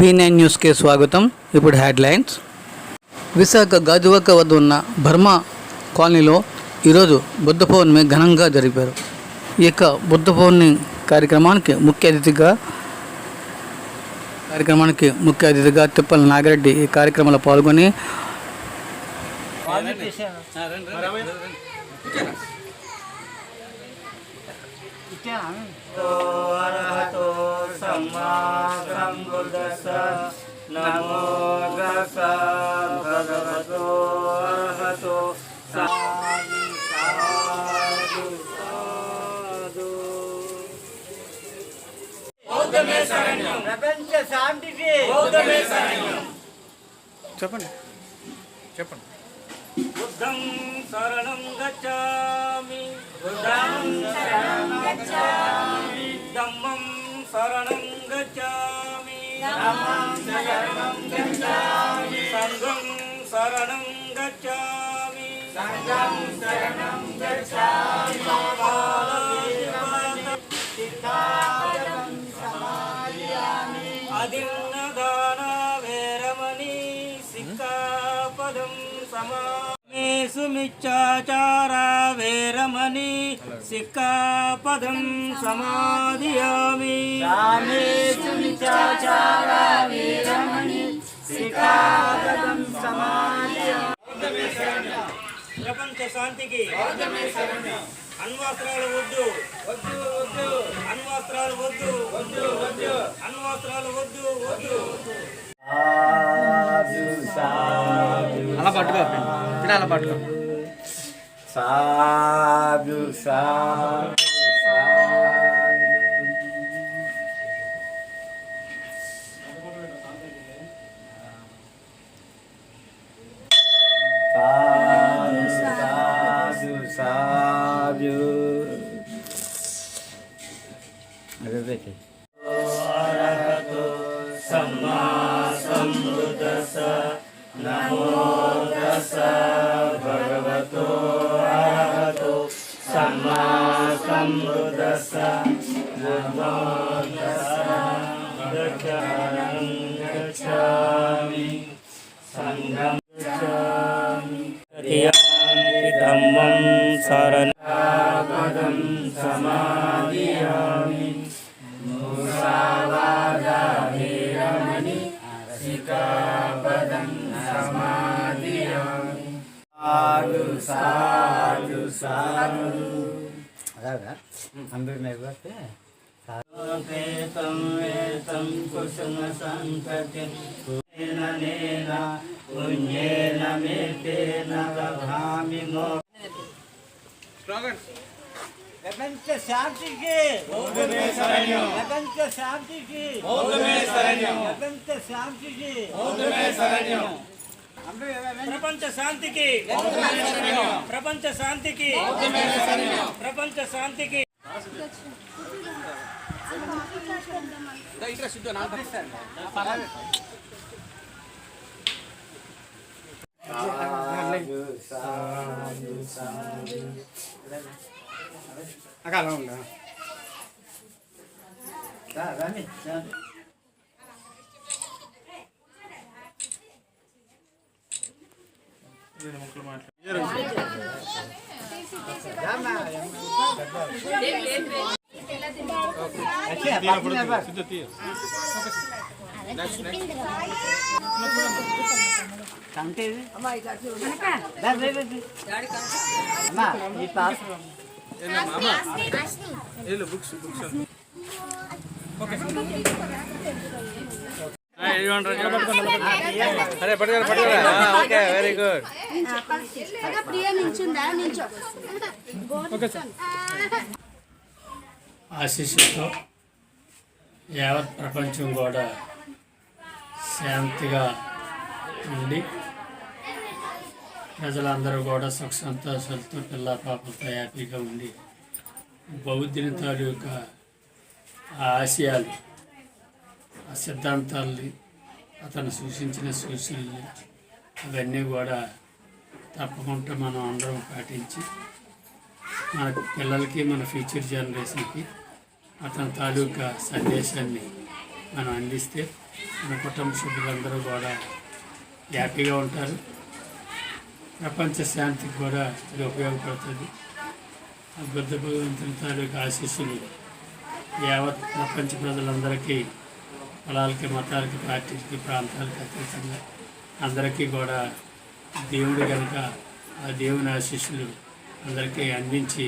B nine న్యూస్కి స్వాగతం ఇప్పుడు హెడ్లైన్స్ విశాఖ గాజువాక వద్ద ఉన్న బర్మా కాలనీలో ఈరోజు బుద్ధ పౌర్ణమి ఘనంగా జరిపారు ఈ యొక్క బుద్ధ పౌర్ణమి కార్యక్రమానికి ముఖ్య అతిథిగా కార్యక్రమానికి ముఖ్య అతిథిగా తిప్పల నాగిరెడ్డి ఈ కార్యక్రమంలో పాల్గొని అర్హతో సంబుద్ధస్స నమో గస భగవతో అర్హతో సాధు సాధు సాధు ప్రపంచ శాంతికి. చెప్పండి. చెప్పండి. బుద్ధం శరణం గచ్చామి. బుద్ధం శరణం గచ్చామి. ధమ్మం శరణం గచ్చామి. ధమ్మం శరణం గచ్చామి సంఘం శరణం గచ్చామి సంఘం శరణం గచ్చామి మిచ్చాచార వేరమణి సిక్కాపదం సమాధియామి. మిచ్చాచార వేరమణి సిక్కాపదం సమాధియామి. ప్రపంచ శాంతికి అణ్వస్త్రాలు వద్దు. వద్దు వద్దు. అణ్వస్త్రాలు వద్దు. వద్దు వద్దు. అణ్వస్త్రాలు వద్దు వద్దు. అలా పట్టుకో ఇప్పుడు అలా పట్టుకో. సాధు సాధు సాధు సాధు సాధు అదే పెట్టి అర్హతో సంబుద్ధస్స నమో దస్స గచ్చామి గచ్చామి అలాగా అందరూ నెరవేర్తే సాధుతం వేతం కుసుమ సంతతి పుణ్యేన నేన పుణ్యేన మేతేన దధామి మో ప్రపంచ శాంతికి ప్రపంచ శాంతికి ప్రపంచ శాంతికి ప్రపంచ శాంతికి ప్రపంచ శాంతికి ప్రపంచ శాంతికి అలా ఉందా? అమ్మా ఈ పాస్ అరే పట్టుకోరా పట్టుకోరా ఓకే వెరీ గుడ్ ప్రియ నించుందా? నించో. ఆశీస్సుతో యావత్ ప్రపంచం కూడా శాంతిగా ఉండి ప్రజలందరూ కూడా సుఖ సంతోషాలతో పిల్ల పాపలతో హ్యాపీగా ఉండి బౌద్ధుని తాలూకా ఆ ఆశయాలు ఆ సిద్ధాంతాల్ని అతను సూచించిన సూచనలు అవన్నీ కూడా తప్పకుండా మనం అందరం పాటించి మన పిల్లలకి మన ఫ్యూచర్ జనరేషన్కి అతని తాలూకా సందేశాన్ని మనం అందిస్తే మన కుటుంబ సభ్యులందరూ కూడా హ్యాపీగా ఉంటారు. ప్రపంచ శాంతికి కూడా ఇది ఉపయోగపడుతుంది. ఆ బుద్ధ భగవంతుని తాలూకా ఆశీస్సులు యావత్ ప్రపంచ ప్రజలందరికీ కులాలకి మతాలకి పార్టీలకి ప్రాంతాలకి అతీతంగా అందరికీ కూడా దేవుడు కనుక ఆ దేవుని ఆశీస్సులు అందరికీ అందించి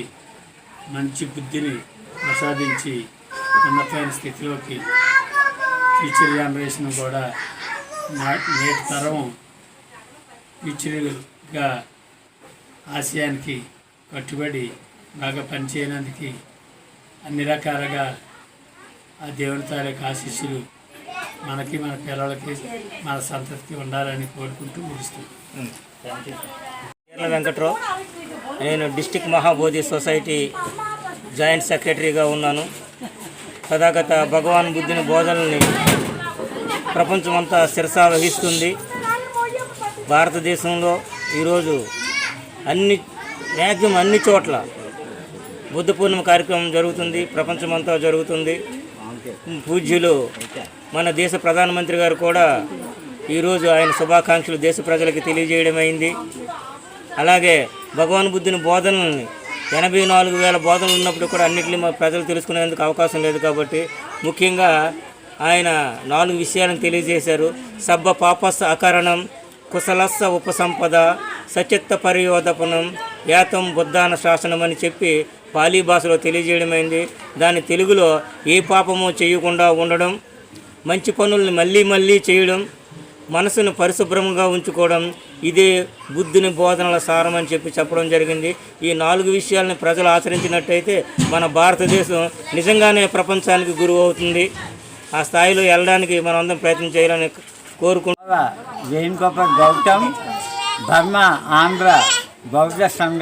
మంచి బుద్ధిని ప్రసాదించి ఉన్నతమైన స్థితిలోకి ఫ్యూచర్ జనరేషన్ కూడా నా- నేటి తరం ఫ్యూచర్గా ఆశయానికి కట్టుబడి బాగా పనిచేయనందుకు అన్ని రకాలుగా ఆ దేవుని తాలూకు ఆశీస్సులు మనకి మన పిల్లలకి మన సంతతికి ఉండాలని కోరుకుంటూ ముగిస్తున్నాం కేరళ వెంకట్రావు నేను డిస్టిక్ మహాబోధి సొసైటీ జాయింట్ సెక్రటరీగా ఉన్నాను. తథాగత భగవాన్ బుద్ధుని బోధనల్ని ప్రపంచమంతా శిరసా వహిస్తుంది. భారతదేశంలో ఈరోజు అన్ని మ్యాక్సిమం అన్ని చోట్ల బుద్ధ పూర్ణిమ కార్యక్రమం జరుగుతుంది. ప్రపంచమంతా జరుగుతుంది. పూజ్యులు మన దేశ ప్రధానమంత్రి గారు కూడా ఈరోజు ఆయన శుభాకాంక్షలు దేశ ప్రజలకు తెలియజేయడం అయింది అలాగే భగవాన్ బుద్ధుని బోధనల్ని ఎనభై నాలుగు వేల బోధనలు ఉన్నప్పుడు కూడా అన్నింటినీ మా ప్రజలు తెలుసుకునేందుకు అవకాశం లేదు కాబట్టి ముఖ్యంగా ఆయన నాలుగు విషయాలను తెలియజేశారు. సబ్బ పాపస్స అకరణం కుశలస్స ఉపసంపద సచిత్త పరియోధపనం యాతం బుద్ధాన శాసనం అని చెప్పి పాలీ భాషలో తెలియజేయడమైంది. దాని తెలుగులో ఏ పాపము చేయకుండా ఉండడం మంచి పనుల్ని మళ్ళీ మళ్ళీ చేయడం మనసును పరిశుభ్రంగా ఉంచుకోవడం ఇదే బుద్ధుని బోధనల సారం అని చెప్పి చెప్పడం జరిగింది. ఈ నాలుగు విషయాలను ప్రజలు ఆచరించినట్టయితే మన భారతదేశం నిజంగానే ప్రపంచానికి గురువు అవుతుంది. ఆ స్థాయిలో వెళ్ళడానికి మనం అందరం ప్రయత్నం చేయాలని కోరుకుంటున్నా. వేణుగోపాల్ గౌతమ్ ధర్మ ఆంధ్ర బౌద్ధ సంఘ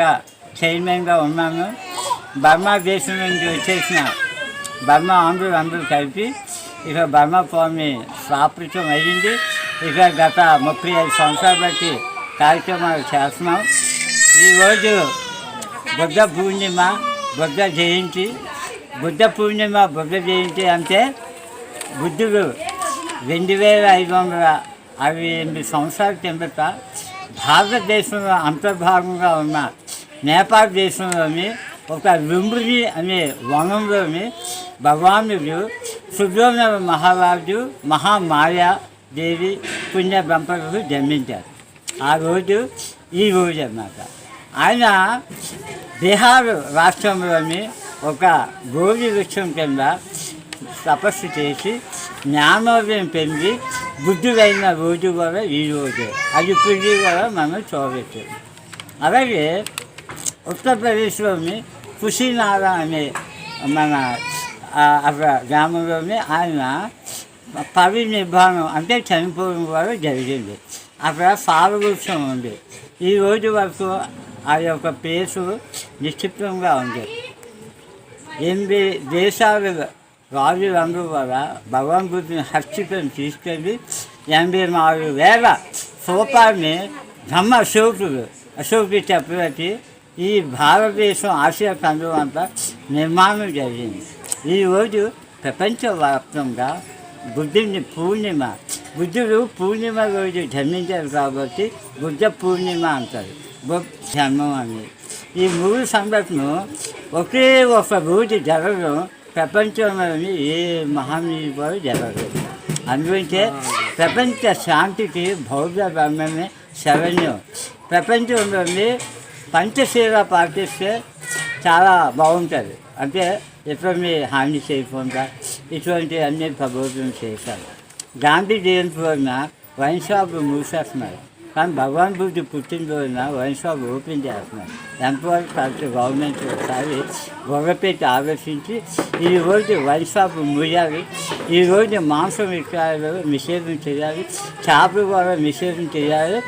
చైర్మన్గా ఉన్నాను. బర్మా దేశం నుంచి వచ్చేసిన బర్మా ఆంధ్రులు అందరూ కలిపి ఇక బర్మా స్వామి స్థాపితం అయ్యింది. ఇక గత ముప్పై ఐదు సంవత్సరాలు బట్టి కార్యక్రమాలు చేస్తున్నాం. ఈరోజు బుద్ధ పూర్ణిమ బుద్ధ జయంతి. బుద్ధ పూర్ణిమ బుద్ధ జయంతి అంటే బుద్ధుడు రెండు వేల ఐదు వందల అరవై ఎనిమిది సంవత్సరాల కిందట భారతదేశంలో అంతర్భాగంగా ఉన్న నేపాల్ దేశంలోని ఒక లుంబిని అనే వనంలోని భగవానుడు సుబ్రహ్మణ్య మహారాజు మహామాయా దేవి పుణ్య దంపతులు జన్మించారు. ఆ రోజు ఈ రోజు అన్నమాట. ఆయన బీహార్ రాష్ట్రంలోని ఒక గోరి వృక్షం కింద తపస్సు చేసి జ్ఞానోదయం పెంచి బుద్ధుడైన రోజు కూడా ఈ రోజు. అది ఇప్పుడు కూడా మనం చూడవచ్చు. అలాగే ఉత్తరప్రదేశ్లోని కుషినాథ అనే మన అక్కడ గ్రామంలోని ఆయన పవి నిర్మాణం అంటే చనిపోవడం వారు జరిగింది. అక్కడ సారవృక్షం ఉంది. ఈ రోజు వరకు ఆ యొక్క ప్లేసు నిశ్చితంగా ఉంది. ఎనిమిది దేశాల రాజులందరూ కూడా భగవాన్ బుద్ధుని హస్తికం తీసుకెళ్ళి ఎనభై నాలుగు వేల సోపాన్ని బ్రహ్మ అశోకుడు అశోకుడు చక్రవర్తి ఈ భారతదేశం ఆసియా ఖండం అంతా నిర్మాణం జరిగింది. ఈరోజు ప్రపంచవ్యాప్తంగా బుద్ధుని పూర్ణిమ బుద్ధుడు పూర్ణిమ రోజు జన్మించారు కాబట్టి బుద్ధ పూర్ణిమ అంటారు. బుద్ధ జన్మం అని. ఈ మూడు సంఘటనలు ఒకే ఒక రోజు జరగడం ప్రపంచంలోని ఏ మహానీయుడు కూడా జరగదు. అందుకే ప్రపంచ శాంతికి బౌద్ధ ధర్మమే శరణ్యం. ప్రపంచంలోని పంచశీల పాటిస్తే చాలా బాగుంటుంది. అంటే ఎటువంటి హాని చేయకుండా ఇటువంటి అన్ని ప్రభుత్వం చేశారు. గాంధీ జయంతి రోజున వైన్ షాప్ మూసేస్తున్నారు. కానీ భగవాన్ బుద్ధి పుట్టినరోజున వైన్ షాప్ ఓపెన్ చేస్తున్నారు. ఎంతవరకు కరెక్ట్ గవర్నమెంట్ ఒకసారి గొర్రెపెట్టి ఆలోచించి ఈ రోజు వైన్ షాప్ మూయాలి ఈ రోజు మాంసం విక్రయాలు నిషేధం చేయాలి చేపలు కూడా నిషేధం చేయాలి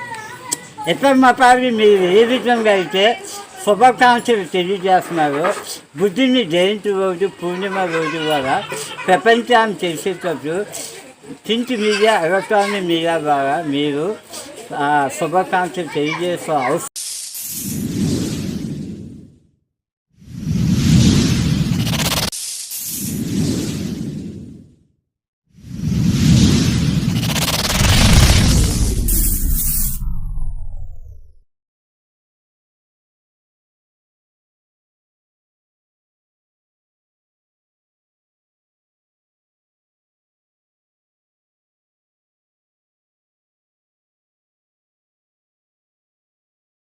ఇతర మతాలు మీరు ఏ విధంగా అయితే శుభాకాంక్షలు తెలియజేస్తున్నారు. బుద్ధుని జయంతి రోజు పూర్ణిమ రోజు ద్వారా ప్రపంచాన్ని తెలిసేటప్పుడు చించి మీడియా ఎలక్ట్రానిక్ మీడియా ద్వారా మీరు శుభాకాంక్షలు తెలియజేసే అవసరం